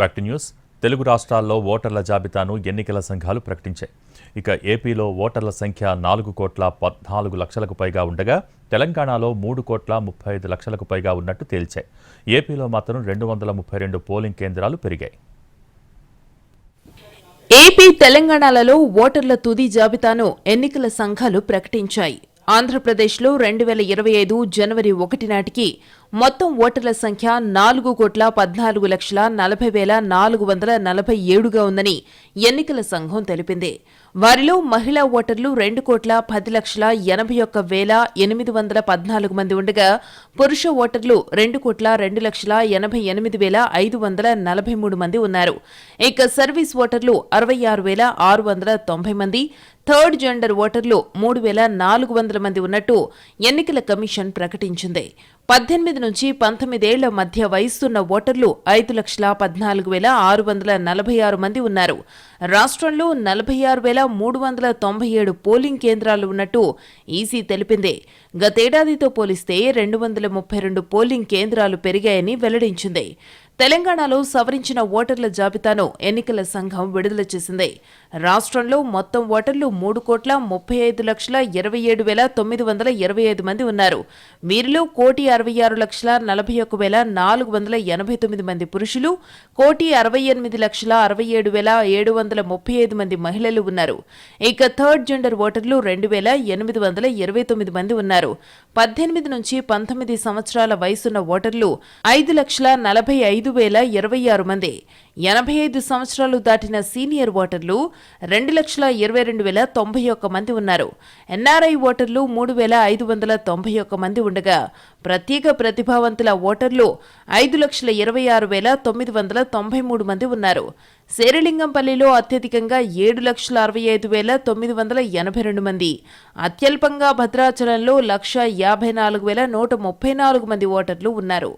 Back to news. Telugu రాష్ట్రాల్లో ఓటర్ల జాబితాను ఎన్నికల సంఘాలు ప్రకటించాయి. ఇక ఏపీలో ఓటర్ల సంఖ్య నాలుగు కోట్ల పద్నాలుగు లక్షలకు పైగా ఉండగా తెలంగాణలో మూడు కోట్ల ముప్పై ఐదు లక్షలకు పైగా ఉన్నట్టు తేల్చాయి. ఏపీలో మాత్రం రెండు వందల ముప్పై రెండు పోలింగ్ కేంద్రాలు పెరిగాయి. ఏపీ తెలంగాణలలో ఓటర్ల తుది జాబితాను ఎన్నికల సంఘాలు ప్రకటించాయి. ఆంధ్రప్రదేశ్లో రెండు వేల ఇరవై ఐదు జనవరి ఒకటి నాటికి మొత్తం ఓటర్ల సంఖ్య నాలుగు కోట్ల పద్నాలుగు లక్షల నలభై వేల నాలుగు వందల నలభై ఏడుగా ఉందని ఎన్నికల సంఘం తెలిపింది. వారిలో మహిళా ఓటర్లు రెండు కోట్ల పది లక్షల ఎనభై ఒక్క వేల ఎనిమిది వందల పద్నాలుగు మంది ఉండగా పురుష ఓటర్లు రెండు కోట్ల రెండు లక్షల ఎనభై ఎనిమిది వేల ఐదు వందల నలభై మూడు మంది ఉన్నారు. ఇక సర్వీస్ ఓటర్లు అరవై ఆరు వేల ఆరు వందల తొంభై మంది థర్డ్ జెండర్ ఓటర్లు మూడు వేల నాలుగు వందల మంది ఉన్నట్టు ఎన్నికల కమిషన్ ప్రకటించింది. పద్దెనిమిది నుంచి పంతొమ్మిదేళ్ళ మధ్య వయస్సున్న ఓటర్లు ఐదు లక్షల పద్నాలుగు వేల ఆరు వందల నలభై ఆరు మంది ఉన్నారు. రాష్ట్రంలో నలభై ఆరు వేల మూడు వందల తొంభై ఏడు పోలింగ్ కేంద్రాలు ఉన్నట్టు ఈసీ తెలిపింది. గతేడాదితో పోలిస్తే రెండు వందల ముప్పై రెండు పోలింగ్ కేంద్రాలు పెరిగాయని వెల్లడించింది. తెలంగాణలో సవరించిన ఓటర్ల జాబితాను ఎన్నికల సంఘం విడుదల చేసింది. రాష్ట్రంలో మొత్తం ఓటర్లు మూడు కోట్ల ముప్పై ఐదు లక్షల ఇరవై ఏడు వేల తొమ్మిది వందల ఇరవై ఐదు మంది ఉన్నారు. వీరిలో కోటి అరవై ఆరు లక్షల నలభై ఒక్క వేల నాలుగు వందల ఎనభై తొమ్మిది మంది పురుషులు కోటి అరవై ఎనిమిది లక్షల అరవై ఏడు వేల ఏడు వందల వందల ముప్పై ఐదు మంది మహిళలు ఉన్నారు. ఇక థర్డ్ జెండర్ ఓటర్లు రెండు వేల ఎనిమిది వందల ఇరవై తొమ్మిది మంది ఉన్నారు. పద్దెనిమిది నుంచి పంతొమ్మిది సంవత్సరాల వయసున్న ఓటర్లు ఐదు లక్షల నలభై ఐదు వేల ఇరవై ఆరు మంది. ఎనభై ఐదు సంవత్సరాలు దాటిన సీనియర్ ఓటర్లు రెండు లక్షల ఇరవై రెండు వేల తొంభై ఒక్క మంది ఉన్నారు. ఎన్ఆర్ఐ ఓటర్లు మూడు వేల ఐదు వందల తొంభై ఒక్క మంది ఉండగా ప్రత్యేక ప్రతిభావంతుల ఓటర్లు ఐదు లక్షల ఇరవై ఆరు వేల తొమ్మిది వందల తొంభై మూడు మంది ఉన్నారు. శేరిలింగంపల్లిలో అత్యధికంగా ఏడు లక్షల అరవై ఐదు వేల తొమ్మిది వందల ఎనభై రెండు మంది. అత్యల్పంగా భద్రాచలంలో లక్ష యాభై నాలుగు వేల నూట ముప్పై నాలుగు మంది ఓటర్లు ఉన్నారు.